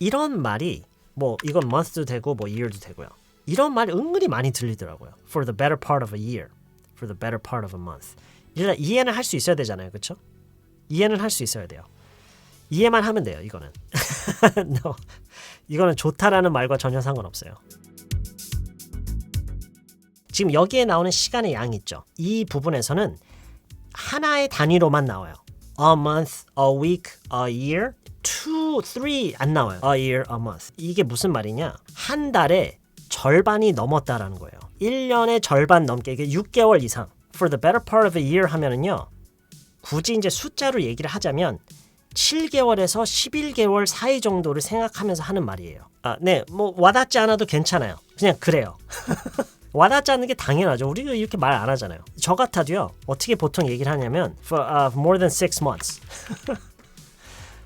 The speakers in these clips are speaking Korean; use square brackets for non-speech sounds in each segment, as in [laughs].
이런 말이 뭐 이건 month도 되고 뭐 year도 되고요. 이런 말이 은근히 많이 들리더라고요. For the better part of a year. For the better part of a month. 일단 이해는 할 수 있어야 되잖아요. 그렇죠? 이해는 할 수 있어야 돼요. 이해만 하면 돼요. 이거는. [laughs] no. 이거는 좋다라는 말과 전혀 상관없어요. 지금 여기에 나오는 시간의 양 있죠. 이 부분에서는 하나의 단위로만 나와요. A month, a week, a year, two, three 안 나와요. A year, a month. 이게 무슨 말이냐? 한 달에 절반이 넘었다라는 거예요. 1년의 절반 넘게 이게 6개월 이상. For the better part of a year 하면은요. 굳이 이제 숫자로 얘기를 하자면 7개월에서 11개월 사이 정도를 생각하면서 하는 말이에요. 아, 네, 뭐 와닿지 않아도 괜찮아요. 그냥 그래요. [laughs] 와닿지 않는 게 당연하죠. 우리가 이렇게 말 안 하잖아요. 저 같아도요. 어떻게 보통 얘기를 하냐면 for uh, more than six months.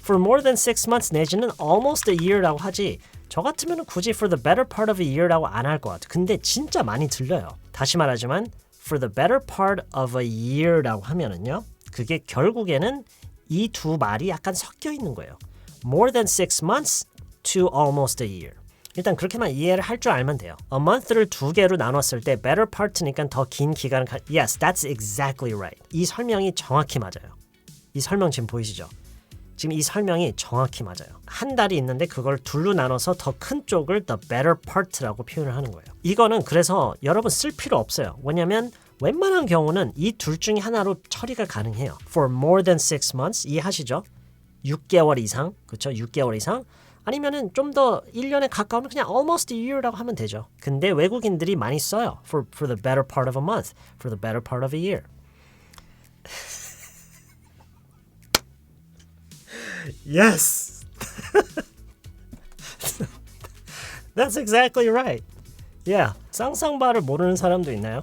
for more than six months 내지는 almost a year라고 하지. 저 같으면 굳이 for the better part of a year라고 안 할 것 같아. 근데 진짜 많이 들려요. 다시 말하지만 for the better part of a year라고 하면은요. 그게 결국에는 이 두 말이 약간 섞여 있는 거예요. More than six months to almost a year. 일단 그렇게만 이해를 할 줄 알면 돼요. A month를 두 개로 나눴을 때 better part니까 더 긴 기간을 가... Yes, that's exactly right. 이 설명이 정확히 맞아요. 이 설명 지금 보이시죠? 지금 이 설명이 정확히 맞아요. 한 달이 있는데 그걸 둘로 나눠서 더 큰 쪽을 the better part라고 표현을 하는 거예요. 이거는 그래서 여러분 쓸 필요 없어요. 왜냐면 웬만한 경우는 이 둘 중에 하나로 처리가 가능해요. For more than six months 이해하시죠? 6개월 이상, 그렇죠? 6개월 이상 아니면은 좀 더 1년에 가까우면 그냥 almost a year라고 하면 되죠. 근데 외국인들이 많이 써요. For for the better part of a month, for the better part of a year. yes. That's exactly right. Yeah. 쌍쌍바를 모르는 사람도 있나요?